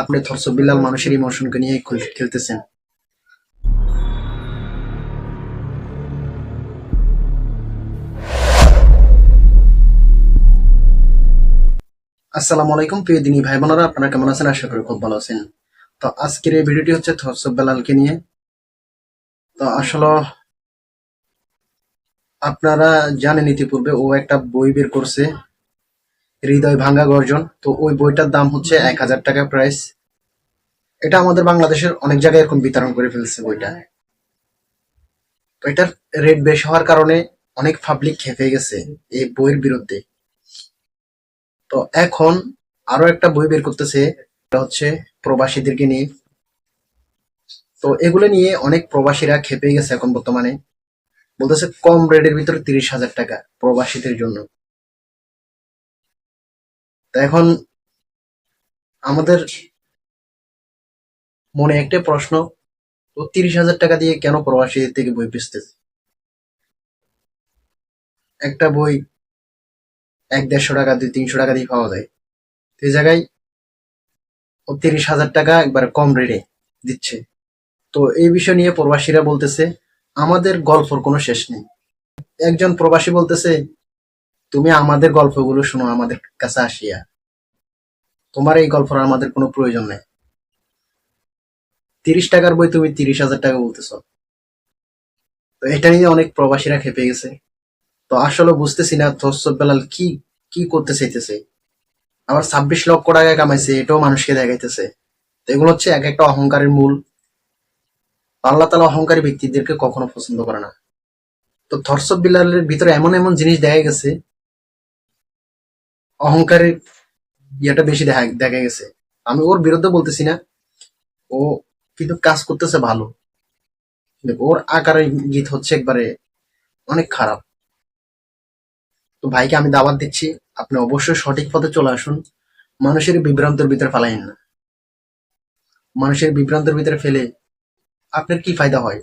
আপনি থরসবিল্লাল মানুষের ইমোশনকে নিয়ে খেলতেছেন। আসসালামু আলাইকুম, প্রিয় দিনী ভাই বোনেরা আপনারা কেমন আছেন? আশা করি খুব ভালো আছেন। তো আজকের এই ভিডিওটি হচ্ছে থরসব বেলালকে নিয়ে। তো আসলে, আপনারা জানেন ইতিপূর্বে ও একটা বই বের করছে। হৃদয় ভাঙ্গা গর্জন। তো ওই বইটার দাম হচ্ছে এক হাজার টাকা প্রাইস এটা আমাদের বাংলাদেশের অনেক জায়গায় এরকম বিতরণ করে ফেলছে বইটা। তো এটার রেট বেশি হওয়ার কারণে অনেক পাবলিক খেপে গেছে এই বইয়ের বিরুদ্ধে। তো এখন আরও একটা বই বের করতেছে এটা হচ্ছে প্রবাসীদেরকে নিয়ে। তো এগুলো নিয়ে অনেক প্রবাসীরা খেপে গেছে এখন বর্তমানে। বলতেছে কম রেটের ভিতরে তিরিশ হাজার টাকা প্রবাসীদের জন্য। এখন আমাদের মনে একটা প্রশ্ন, তো তিরিশ হাজার টাকা দিয়ে কেন প্রবাসীদের থেকে বই বেচতেছে? একটা বই এক দেড়শো টাকা দুই তিনশো টাকা দিয়ে পাওয়া যায়। তো এই জায়গায় ও তিরিশ হাজার টাকা একবার কম রেটে দিচ্ছে। তো এই বিষয় নিয়ে প্রবাসীরা বলতেছে, আমাদের গল্পর কোনো শেষ নেই। একজন প্রবাসী বলতেছে, তুমি আমাদের গল্পগুলো শোনো, আমাদের কাছে আসিয়া। তোমার এই গল্পর আমাদের কোনো প্রয়োজন নেই। তিরিশ টাকার বই তুমি তিরিশ হাজার টাকা বলতেছ। তো এটা নিয়ে অনেক প্রবাসীরা খেপে গেছে। তো আসলে বুঝতেছি না থসব বেলাল কি কি করতে চাইতেছে। আবার ছাব্বিশ লক্ষ টাকা কামাইছে, এটাও মানুষকে দেখাইতেছে। তো এগুলো হচ্ছে এক একটা অহংকারের মূল। আল্লাহ তালা অহংকারী ব্যক্তিদেরকে কখনো পছন্দ করে না। তো থরসব বিলালের ভিতরে এমন এমন জিনিস দেখা গেছে। অহংকারের ইয়েটা বেশি দেখা দেখা গেছে। আমি ওর বিরুদ্ধে বলতেছি না। ও কিন্তু কাজ করতেছে ভালো। ওর আকারের গীত হচ্ছে একবারে অনেক খারাপ। তো ভাইকে আমি দাওয়াত দিচ্ছি, আপনি অবশ্যই সঠিক পথে চলে আসুন। মানুষের বিভ্রান্তের ভিতরে ফেলাইন না। মানুষের বিভ্রান্তের ভিতরে ফেলে আপনার কি ফায়দা হয়?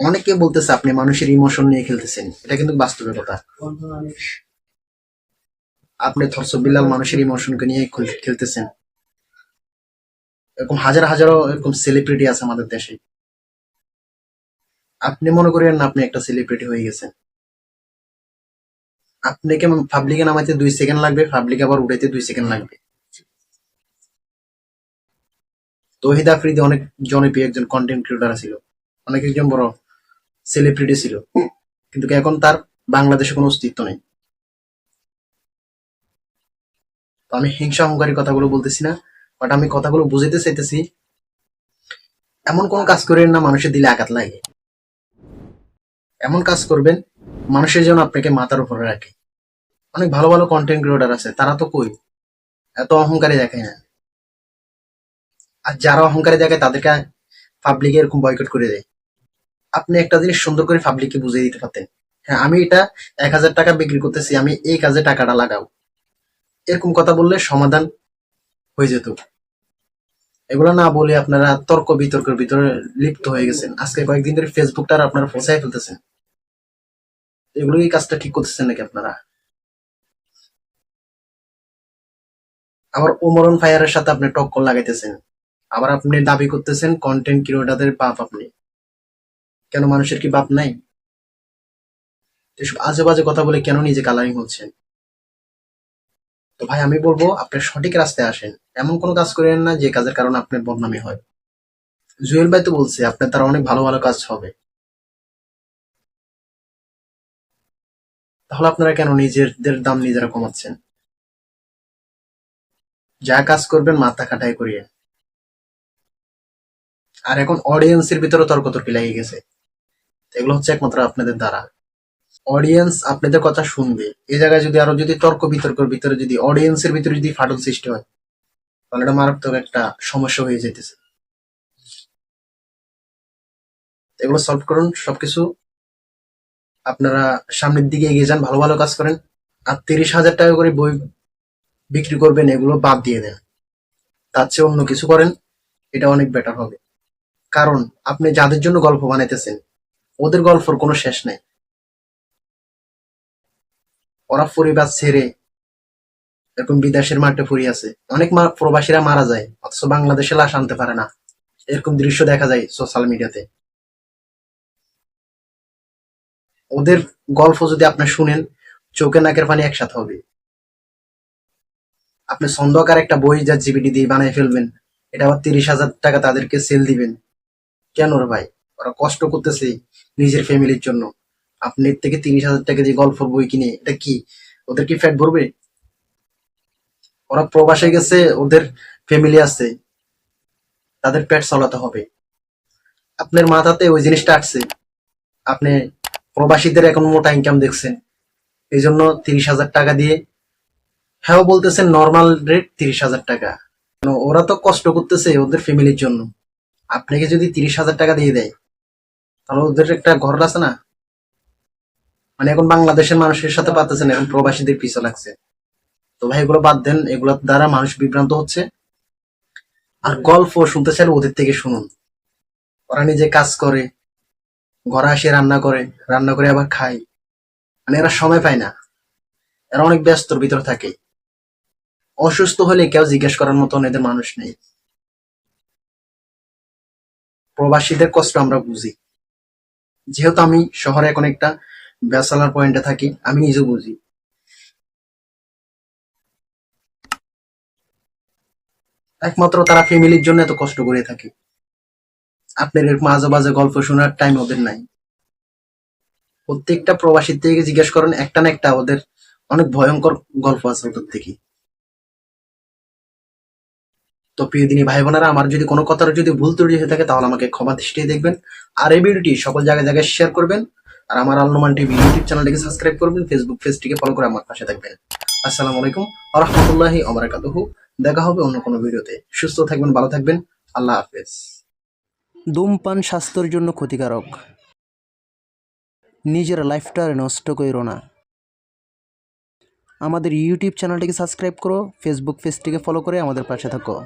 অনেকে বলতেছে আপনি মানুষের ইমোশন নিয়ে খেলতেছেন। এটা কিন্তু বাস্তবের কথা। আপনি থরসবিল্লাল মানুষের ইমোশনকে নিয়ে খেলতেছেন। এরকম হাজার হাজারো এরকম সেলিব্রিটি আছে আমাদের দেশে। আপনি মনে করেন আপনি একটা সেলিব্রিটি হয়ে গেছেন। আপনাকে পাবলিকে নামাইতে দুই সেকেন্ড লাগবে পাবলিক আবার উঠাইতে দুই সেকেন্ড লাগবে? তহিদ আফ্রিদি অনেক জনপ্রিয় একজন কন্টেন্ট ক্রিয়েটার ছিল। অনেক একজন বড় সেলিব্রিটি ছিল। কিন্তু এখন তার বাংলাদেশে কোনো অস্তিত্ব নেই। তো আমি হিংসা অহংকারী কথাগুলো বলতেছি না বাট আমি কথাগুলো বুঝাইতে চাইতেছি, এমন কোন কাজ করেন না মানুষের দিলে আঘাত লাগে। এমন কাজ করবেন, মানুষের যেন আপনাকে মাথার উপরে রাখে। অনেক ভালো ভালো কন্টেন্ট ক্রিয়েটার আছে, তারা তো কই? এত অহংকারী দেখায় না। আর যারা অহংকারী দেখায়, তাদেরকে পাবলিকে এরকম বয়কট করে দেয়। আপনি একটা জিনিস সুন্দর করে পাবলিককে বুঝিয়ে দিতে পারতেন। হ্যাঁ আমি এটা এক হাজার টাকা বিক্রি করতেছি, আমি এই কাজে টাকাটা লাগাও। এরকম কথা বললে সমাধান হয়ে যেত। এগুলো না বলে আপনারা তর্ক বিতর্কের ভিতরে লিপ্ত হয়ে গেছেন। আজকে কয়েকদিন ধরে ফেসবুকটা আপনারা ফসাই ফেলতেছেন। এগুলো এই কাজটা ঠিক করতেছেন নাকি আপনারা? আবার ওমরন ফায়ারের সাথে আপনি টক্কর লাগাইতেছেন। আবার আপনি দাবি করতেছেন কন্টেন্ট ক্রিয়েটারদের বাপ আপনি। কেন মানুষের কি বাপ নাই? এসব আজে বাজে কথা বলে কেন নিজে কালারিং হচ্ছেন? তো ভাই, আমি বলব, আপনি সঠিক রাস্তায় আসেন। এমন কোনো কাজ করেন না যে কাজের কারণে আপনার বদনামি হয়। জুয়েল ভাই তো বলছে, আপনার দ্বারা অনেক ভালো ভালো কাজ হবে। তাহলে আপনারা কেন নিজেদের দাম নিজেরা কমাচ্ছেন? যা কাজ করবেন, মাথা খাটাই করিয়ে। আর এখন অডিয়েন্সের ভিতরে তর্কতর্কি লেগে গেছে। এগুলো হচ্ছে একমাত্র আপনাদের দ্বারা। অডিয়েন্স আপনাদের কথা শুনবে। এই জায়গায় যদি আরও যদি তর্ক বিতর্কের ভিতরে যদি অডিয়েন্সের ভিতরে যদি ফাটল সৃষ্টি হয়, তাহলে এটা মারাত্মক একটা সমস্যা হয়ে যেতেছে। এগুলো সলভ করুন, সবকিছু। আপনারা সামনের দিকে এগিয়ে যান, ভালো ভালো কাজ করেন। আর তিরিশ হাজার টাকা করে বই বিক্রি করবেন, এগুলো বাদ দিয়ে দেন। তার চেয়ে অন্য কিছু করেন, এটা অনেক বেটার হবে। কারণ আপনি যাদের জন্য গল্প বানাইতেছেন, ওদের গল্পর কোনো শেষ নেই। ওরা পরিবার ছেড়ে এরকম বিদেশের মাঠে পড়ে আছে। অনেক প্রবাসীরা মারা যায়, অথচ বাংলাদেশে লাশ আনতে পারে না। এরকম দৃশ্য দেখা যায় সোশ্যাল মিডিয়াতে ওদের গল্প যদি আপনি শুনেন, চোখে নাকের পানি একসাথে হবে। আপনি ছন্দকার একটা বই যা জিবিটি দিয়ে বানিয়ে ফেলবেন, এটা আবার তিরিশ হাজার টাকা তাদেরকে সেল দিবেন। কেন রে ভাই? ওরা কষ্ট করতেছে নিজের ফ্যামিলির জন্য। আপনি এর থেকে তিরিশ হাজার টাকা দিয়ে গল্প বই কিনে, এটা কি? ওদের কি ফ্যাট ভরবে? ওরা প্রবাসে গেছে, ওদের ফ্যামিলি আছে। তাদের পেট চালাতে হবে। আপনার মাথাতে ওই জিনিসটা আসছে। আপনি প্রবাসীদের এখন মোটা ইনকাম দেখছেন। এই জন্য তিরিশ হাজার টাকা দিয়ে হ্যাঁ বলতেছেন নর্মাল রেট তিরিশ হাজার টাকা। ওরা তো কষ্ট করতেছে ওদের ফ্যামিলির জন্য। আপনাকে যদি তিরিশ হাজার টাকা দিয়ে দেয়, তাহলে ওদের একটা ঘর আছে না? মানে এখন বাংলাদেশের মানুষের সাথে পারতেছেন এখন প্রবাসীদের পিছু লাগছে। তো ভাই, এগুলো বাদ দেন এগুলোর দ্বারা মানুষ বিভ্রান্ত হচ্ছে। আর গল্প শুনতে চাইলে ওদের থেকে শুনুন। ওরা নিজে কাজ করে, ঘরে আসে, রান্না করে রান্না করে আবার খায়। মানে এরা সময় পায় না। এরা অনেক ব্যস্তর ভিতর থাকে। অসুস্থ হলে কেউ জিজ্ঞেস করার মতন এদের মানুষ নেই। প্রবাসীদের কষ্ট আমরা বুঝি। যেহেতু আমি শহরে এখন একটা ব্যাচেলার পয়েন্টে থাকি, আমি নিজেও বুঝি। একমাত্র তারা ফ্যামিলির জন্য এত কষ্ট করে থাকে। আপনার এরকম আজে বাজে গল্প শোনার টাইম ওদের নাই। প্রত্যেকটা প্রবাসীর থেকে জিজ্ঞেস করেন, একটা না একটা ওদের অনেক ভয়ঙ্কর গল্প আছে ওদের থেকে। তো প্রিয় দিনী ভাই বোনেরা আমার যদি কোনো কথার যদি ভুল ত্রুটি হয়ে থাকে, তাহলে আমাকে ক্ষমা দৃষ্টিতে দেখবেন। আর এই ভিডিওটি সকল জায়গায় জায়গায় শেয়ার করবেন। আর আমার আলনুমান টিভি ইউটিউব চ্যানেলটিকে সাবস্ক্রাইব করবেন ফেসবুক পেজটিকে ফলো করে আমার পাশে থাকবেন। আসসালামু আলাইকুম রহমতুল্লাহি অবরাকাতুহু দেখা হবে অন্য কোনো ভিডিওতে। সুস্থ থাকবেন, ভালো থাকবেন। আল্লাহ হাফেজ। ধূমপান স্বাস্থ্যের জন্য ক্ষতিকারক। নিজের লাইফটা নষ্ট করো না। আমাদের ইউটিউব চ্যানেলটিকে সাবস্ক্রাইব করো ফেসবুক পেজটিকে ফলো করে আমাদের পাশে থাকো।